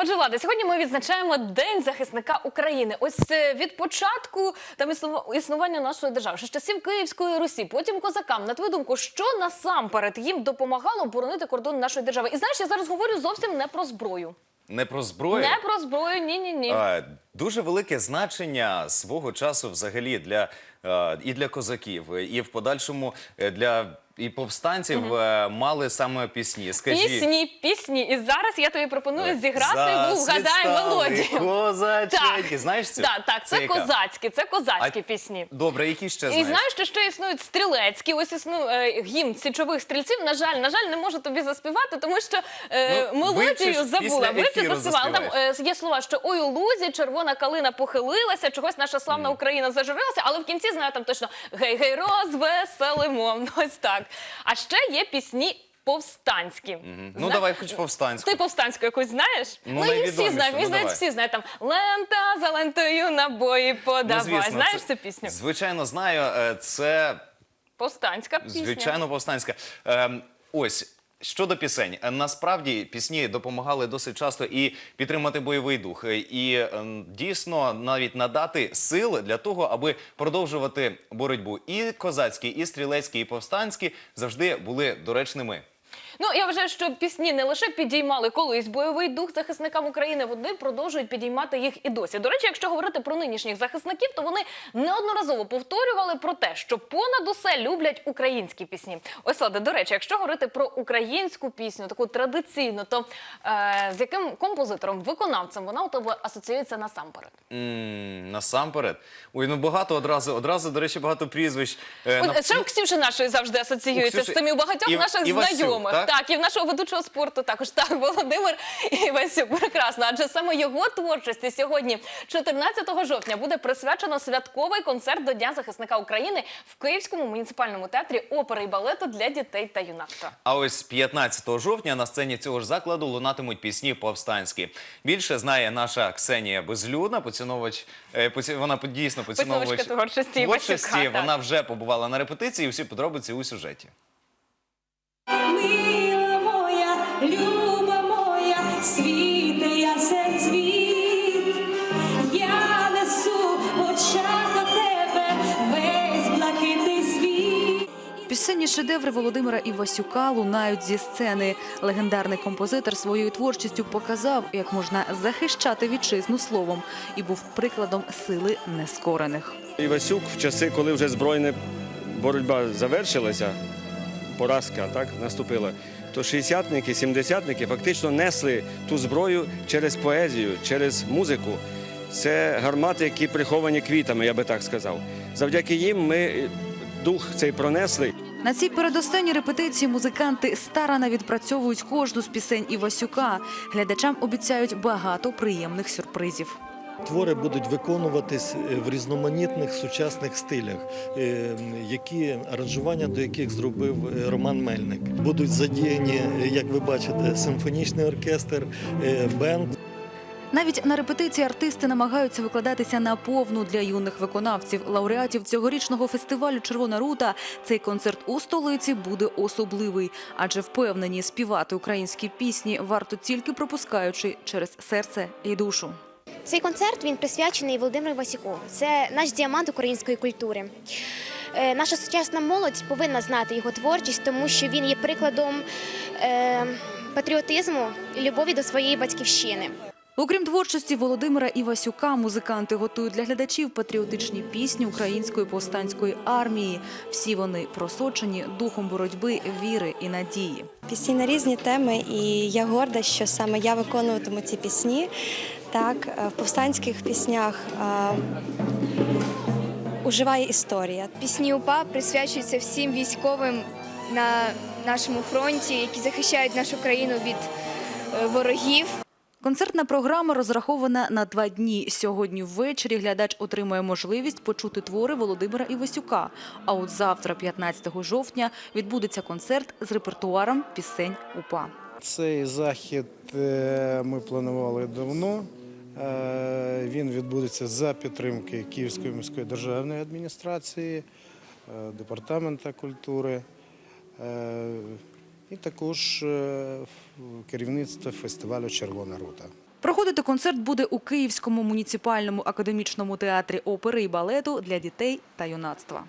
Отже, Влада, сьогодні ми відзначаємо День захисника України. Ось е, від початку там існува- існування нашої держави, ще з часів Київської Русі, потім козакам. На твою думку, що насамперед їм допомагало боронити кордон нашої держави? І знаєш, я зараз говорю зовсім не про зброю. Не про зброю. Не про зброю, ні, ні, ні. А, Дуже велике значення свого часу взагалі для е, і для козаків, і в подальшому е, для і повстанців е, мали саме пісні. Скажіть, Пісні, пісні. І зараз я тобі пропоную зіграти в «Засвітали «Угадай мелодію. Козаченьки. Знаєш цю? Так, так, це, яка? козацькі, це козацькі А- пісні. Добре, які ще І знаєш? знаєш, що ще існують стрілецькі. Ось існує гімн січових стрільців. На жаль, на жаль, не можу тобі заспівати, тому що е, Ну, мелодію вивчиш, забула. Вивчи ефіру. Там є слова, що ой у лузі, червона калина похилилася, чогось наша славна Україна зажурилася, але в кінці знаю там точно гей, гей, розвеселимо. Ось так. А ще є пісні. Повстанські. Ну Зна- давай хоч повстанську. Ти повстанську якусь знаєш? Ну, її всі знають. Ну, здається, всі знають там лента за лентою набої подавай. Ну, звісно, знаєш це- цю пісню? Звичайно, знаю. Е, Це Повстанська пісня. Звичайно, повстанська. Ем, ось. Щодо пісень, Е, насправді пісні допомагали досить часто і підтримати бойовий дух, е, і ем, дійсно навіть надати сили для того, аби продовжувати боротьбу. І козацькі, і стрілецькі, і повстанські завжди були доречними. Ну я вважаю, що пісні не лише підіймали колись бойовий дух захисникам України, вони продовжують підіймати їх і досі. До речі, якщо говорити про нинішніх захисників, то вони неодноразово повторювали про те, що понад усе люблять українські пісні. Ось Ладе, до речі, якщо говорити про українську пісню, таку традиційну, то е, з яким композитором, виконавцем вона у тебе асоціюється насамперед? м насамперед. Ой, ну багато одразу, одразу, до речі, багато прізвищ. Е, на- От, у Ксюші нашої завжди асоціюється Ксюші- з у багатьох і- наших і знайомих. так? І в нашого ведучого спорту також так Володимир і Васюк. Прекрасно. Адже саме його творчості сьогодні, 14 жовтня, буде присвячено святковий концерт до Дня захисника України в Київському муніципальному театрі опери і балету для дітей та юнацтва. А ось 15 жовтня на сцені цього ж закладу лунатимуть пісні повстанські. Більше знає наша Ксенія Безлюдна, поціновувач. е, поці- Вона дійсно поціновувач творчості творчості. Так. Вона вже побувала на репетиції. Усі подробиці у сюжеті. Мила моя, люба моя, світе ясен цвіт, я несу в очах до тебе весь блакитний світ. Пісенні шедеври Володимира Івасюка лунають зі сцени. Легендарний композитор своєю творчістю показав, як можна захищати вітчизну словом, і був прикладом сили нескорених. Івасюк в часи, коли вже збройна боротьба завершилася, поразка так наступила, то шістдесятники, сімдесятники фактично несли ту зброю через поезію, через музику. Це гармати, які приховані квітами, я би так сказав. Завдяки їм ми е, дух цей пронесли. На цій передостанній репетиції музиканти старано відпрацьовують кожну з пісень Івасюка. Глядачам обіцяють багато приємних сюрпризів. Твори будуть виконуватись е, в різноманітних сучасних стилях, е, які аранжування до яких зробив е, Роман Мельник. Будуть задіяні, як ви бачите, симфонічний оркестр, бенд. Навіть на репетиції артисти намагаються викладатися на повну для юних виконавців. Лауреатів цьогорічного фестивалю Червона рута цей концерт у столиці буде особливий, адже впевнені співати українські пісні варто тільки пропускаючи через серце і душу. Цей концерт він присвячений Володимиру Васюку. Це наш діамант української культури. Е, Наша сучасна молодь повинна знати його творчість, тому що він є прикладом е, патріотизму і любові до своєї батьківщини. Окрім творчості Володимира Івасюка, музиканти готують для глядачів патріотичні пісні української повстанської армії. Всі вони просочені духом боротьби, віри і надії. Пісні на різні теми, і я горда, що саме я виконуватиму ці пісні. Так, е, в повстанських піснях е, уживає історія. Пісні УПА присвячуються всім військовим на нашому фронті, які захищають нашу країну від е, ворогів. Концертна програма розрахована на два дні. Сьогодні ввечері глядач отримає можливість почути твори Володимира Івасюка. А от завтра, 15 жовтня, відбудеться концерт з репертуаром пісень УПА. Цей захід ми планували давно. Е, Він відбудеться за підтримки Київської міської державної адміністрації, е, департамента культури е, і також керівництва фестивалю Червона рута. Проходити концерт буде у Київському муніципальному академічному театрі опери і балету для дітей та юнацтва.